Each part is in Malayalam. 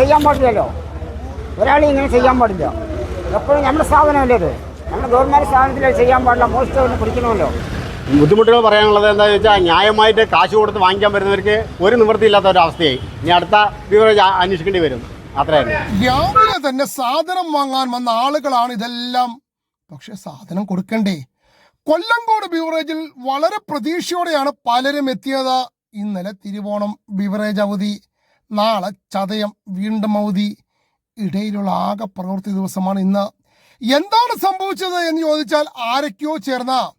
ചെയ്യാൻ പാടില്ലല്ലോ. ഒരാളും ഇങ്ങനെ ചെയ്യാൻ പാടില്ല. എപ്പോഴും നമ്മുടെ സ്ഥാപനമല്ലേ ഇത്? നമ്മുടെ ഗവൺമെന്റ് സ്ഥാപനത്തിൽ ചെയ്യാൻ പാടില്ല മോസ്റ്റ് ഒന്ന് പിടിക്കണമല്ലോ ബുദ്ധിമുട്ടുകൾ പറയാനുള്ളത് എന്താണെന്ന് വെച്ചാൽ ന്യായമായിട്ട് കാശ് കൊടുത്ത് വാങ്ങിക്കാൻ വരുന്നവർക്ക് ഒരു നിവൃത്തി ഇല്ലാത്ത ഒരു അവസ്ഥയായി. ഇനി അടുത്ത ബീവറേജ് അന്വേഷിക്കേണ്ടി വരും. രാവിലെ തന്നെ സാധനം വാങ്ങാൻ വന്ന ആളുകളാണ് ഇതെല്ലാം. പക്ഷെ സാധനം കൊടുക്കണ്ടേ? കൊല്ലങ്കോട് ബിവറേജിൽ വളരെ പ്രതീക്ഷയോടെയാണ് പലരും എത്തിയത്. ഇന്നലെ തിരുവോണം ബിവറേജ് അവധി. നാളെ ചതയം വീണ്ടും അവധി. ഇടയിലുള്ള ആകെ പ്രവൃത്തി ദിവസമാണ് ഇന്ന്. എന്താണ് സംഭവിച്ചത് എന്ന് ചോദിച്ചാൽ ആരൊക്കെയോ ചേർന്ന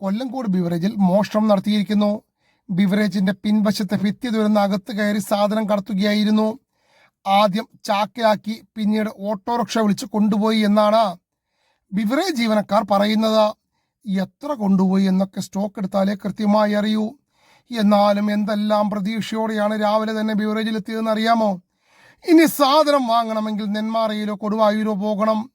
കൊല്ലംകോട് ബിവറേജിൽ മോഷണം നടത്തിയിരിക്കുന്നു. ബിവറേജിന്റെ പിൻവശത്തെ ഭിത്തി തുറന്ന് അകത്ത് കയറി സാധനം കടത്തുകയായിരുന്നു. ആദ്യം ചാക്കിലാക്കി പിന്നീട് ഓട്ടോറിക്ഷ വിളിച്ച് കൊണ്ടുപോയി എന്നാണ് ബിവറേജ് ജീവനക്കാർ പറയുന്നത്. എത്ര കൊണ്ടുപോയി എന്നൊക്കെ സ്റ്റോക്ക് എടുത്താലേ കൃത്യമായി അറിയൂ. എന്നാലും എന്തെല്ലാം പ്രതീക്ഷയോടെയാണ് രാവിലെ തന്നെ ബിവറേജിൽ എത്തിയതെന്ന് അറിയാമോ? ഇനി സാധനം വാങ്ങണമെങ്കിൽ നെന്മാറയിലോ കൊടുവായൂരോ പോകണം.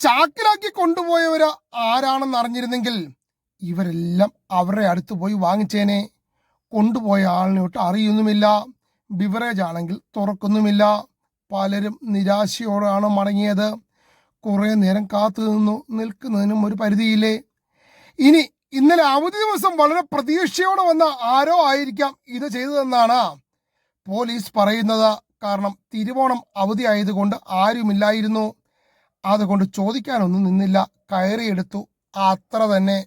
ചാക്കിലാക്കി കൊണ്ടുപോയവർ ആരാണെന്ന് അറിഞ്ഞിരുന്നെങ്കിൽ ഇവരെല്ലാം അവരുടെ അടുത്ത് പോയി വാങ്ങിച്ചേനെ. കൊണ്ടുപോയ ആളിനോട്ട് അറിയുന്നുമില്ല. ബിവറേജ് ആണെങ്കിൽ തുറക്കുന്നുമില്ല. പലരും നിരാശയോടാണ് മടങ്ങിയത്. കുറേ നേരം കാത്തു നിന്നു നിൽക്കുന്നതിനും ഒരു പരിധിയില്ലേ? ഇനി ഇന്നലെ അവധി ദിവസം വളരെ പ്രതീക്ഷയോടെ വന്ന ആരോ ആയിരിക്കാം ഇത് ചെയ്തതെന്നാണ് പോലീസ് പറയുന്നത്. കാരണം തിരുവോണം അവധി ആയതുകൊണ്ട് ആരുമില്ലായിരുന്നു. അതുകൊണ്ട് ചോദിക്കാനൊന്നും നിന്നില്ല. കയറിയെടുത്തു. അത്ര തന്നെ.